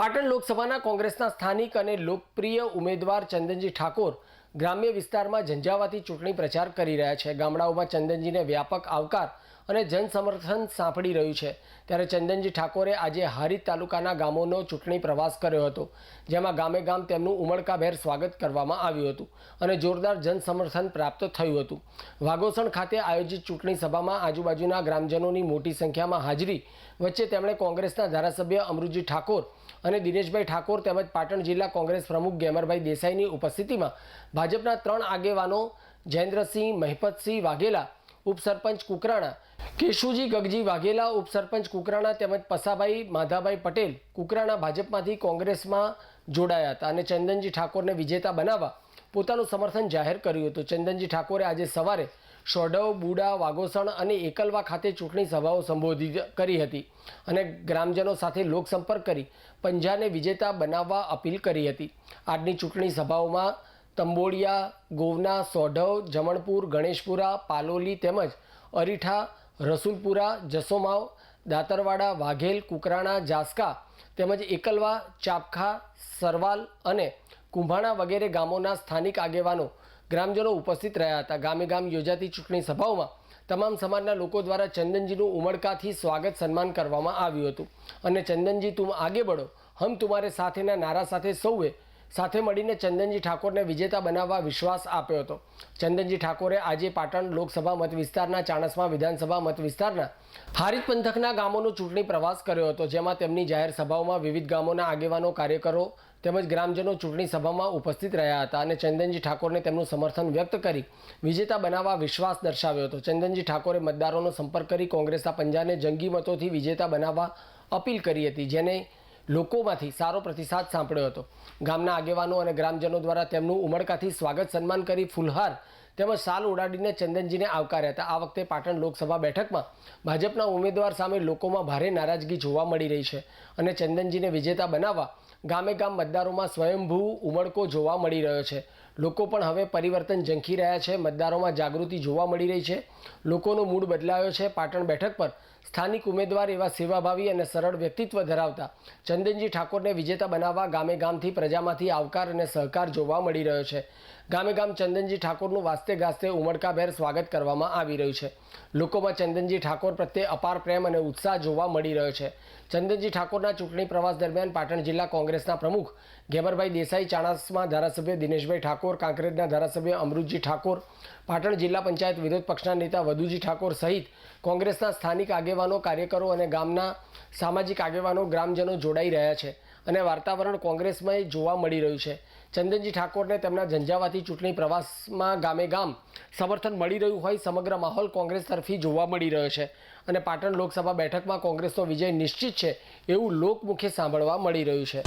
પાટણ લોકસભાના કોંગ્રેસના સ્થાનિક અને લોકપ્રિય ઉમેદવાર ચંદનજી ઠાકોર ગ્રામ્ય વિસ્તારમાં ઝંઝાવાતી ચૂંટણી પ્રચાર કરી રહ્યા છે. ગામડાઓમાં ચંદનજીને વ્યાપક આવકાર અને જનસમર્થન સાંપડી રહ્યું છે. ત્યારે ચંદનજી ઠાકોરે આજે હારીજ તાલુકાના ગામોનો ચૂંટણી પ્રવાસ કર્યો હતો, જેમાં ગામે ગામ તેમનું ઉમળકાભેર સ્વાગત કરવામાં આવ્યું હતું અને જોરદાર જનસમર્થન પ્રાપ્ત થયું હતું. વાઘોસણ ખાતે આયોજિત ચૂંટણી સભામાં આજુબાજુના ગ્રામજનોની મોટી સંખ્યામાં હાજરી વચ્ચે તેમણે કોંગ્રેસના ધારાસભ્ય અમૃતજી ઠાકોર અને દિનેશભાઈ ઠાકોર તેમજ પાટણ જિલ્લા કોંગ્રેસ પ્રમુખ ગેમરભાઈ દેસાઈની ઉપસ્થિતિમાં ભાજપના ત્રણ આગેવાનો જયેન્દ્રસિંહ, મહેપતસિંહ વાઘેલા ઉપસરપંચ કુકરાણા, કેશુજી ગગજી વાઘેલા, ઉપસરપંચ કુકરાણા તેમજ પસાભાઈ માધાભાઈ પટેલ કુકરાણા ભાજપમાંથી કોંગ્રેસમાં જોડાયા હતા અને ચંદનજી ઠાકોરને વિજેતા બનાવવા પોતાનું સમર્થન જાહેર કર્યું હતું. ચંદનજી ઠાકોરે આજે સવારે સોઢવ, બુડા વાગોસણ અને એકલવા ખાતે ચૂંટણી સભાઓ સંબોધિત કરી હતી અને ગ્રામજનો સાથે લોકસંપર્ક કરી પંજાને વિજેતા બનાવવા અપીલ કરી હતી. આજની ચૂંટણી સભાઓમાં તંબોડિયા ગોવના, સોઢવ, જમણપુર, ગણેશપુરા, પાલોલી તેમજ અરીઠા, રસુલપુરા, જસોમાવ, દાતરવાડા, વાઘેલ, કુકરાણા, જાસકા તેમજ એકલવા, ચાપખા, સરવાલ અને કુંભાણા વગેરે ગામોના સ્થાનિક આગેવાનો ગ્રામજનો ઉપસ્થિત રહ્યા હતા. ગામે ગામ યોજાતી ચૂંટણી સભાઓમાં તમામ સમાજના લોકો દ્વારા ચંદનજીનું ઉમળકાથી સ્વાગત સન્માન કરવામાં આવ્યું હતું. અને ચંદનજી તું આગે બળો હમ તુમારે સાથેના નારા સાથે સૌએ સાથે મળીને ચંદનજી ઠાકોરને વિજેતા બનાવવા વિશ્વાસ આપ્યો હતો. ચંદનજી ઠાકોરે આજે પાટણ લોકસભા મત વિસ્તારના, ચાણસમા વિધાનસભા મત વિસ્તારના હારીજ પંથકના ગામોનો ચૂંટણી પ્રવાસ કર્યો હતો, જેમાં તેમની જાહેર સભાઓમાં વિવિધ ગામોના આગેવાનો, કાર્યકરો તેમજ ગ્રામજનો ચૂંટણી સભામાં ઉપસ્થિત રહ્યા હતા અને ચંદનજી ઠાકોરને તેમનું સમર્થન વ્યક્ત કરી વિજેતા બનાવવા વિશ્વાસ દર્શાવ્યો હતો. ચંદનજી ઠાકોરે મતદારોનો સંપર્ક કરી કોંગ્રેસના પંજાને જંગી મતોથી વિજેતા બનાવવા અપીલ કરી હતી, જેને લોકોમાંથી સારો પ્રતિસાદ સાંપડ્યો હતો. ગામના આગેવાનો અને ગ્રામજનો દ્વારા તેમનું ઉમળકાથી સ્વાગત સન્માન કરી ફુલહાર તેમજ સાલ ઉડાડીને ચંદનજીને આવકાર્યા હતા. આ વખતે પાટણ લોકસભા બેઠકમાં ભાજપના ઉમેદવાર સામે લોકોમાં ભારે નારાજગી જોવા મળી રહી છે અને ચંદનજીને વિજેતા બનાવવા ગામે ગામ મતદારોમાં સ્વયંભૂ ઉમળકો જોવા મળી રહ્યો છે. લોકો પણ હવે પરિવર્તન ઝંખી રહ્યા છે, મતદારોમાં જાગૃતિ જોવા મળી રહી છે. લોકોનો મૂડ બદલાયો છે. પાટણ બેઠક પર સ્થાનિક ઉમેદવાર એવા સેવાભાવી અને સરળ વ્યક્તિત્વ ધરાવતા ચંદનજી ઠાકોરને વિજેતા બનાવવા ગામે ગામથી પ્રજામાંથી આવકાર અને સહકાર જોવા મળી રહ્યો છે. ગામે ગામ ચંદનજી ઠાકોરનું વાસ્તે ગાસ્તે ઉમળકાભેર સ્વાગત કરવામાં આવી રહ્યું છે. લોકોમાં ચંદનજી ઠાકોર પ્રત્યે અપાર પ્રેમ અને ઉત્સાહ જોવા મળી રહ્યો છે. ચંદનજી ઠાકોરના ચૂંટણી પ્રવાસ દરમિયાન પાટણ જિલ્લા કોંગ્રેસના પ્રમુખ ઘેમરભાઈ દેસાઈ, ચાણાસમાં ધારાસભ્ય દિનેશભાઈ ઠાકોર, કાંકરેજના ધારાસભ્ય અમૃતજી ઠાકોર, પાટણ જિલ્લા પંચાયત વિરોધ પક્ષના નેતા વધુજી ઠાકોર સહિત કોંગ્રેસના સ્થાનિક આગેવાનો, કાર્યકરો અને ગામના સામાજિક આગેવાનો, ગ્રામજનો જોડાઈ રહ્યા છે. અને વાતાવરણ કોંગ્રેસમાં જોવા મળી રહ્યું છે. ચંદનજી ઠાકોરને તેમના ઝંઝાવાતી ચૂંટણી પ્રવાસમાં ગામે ગામ સમર્થન મળી રહ્યું હોય સમગ્ર માહોલ કોંગ્રેસ તરફી જોવા મળી રહ્યો છે. અને પાટણ લોકસભા બેઠકમાં કોંગ્રેસનો વિજય નિશ્ચિત છે એવું લોકમુખે સાંભળવા મળી રહ્યું છે.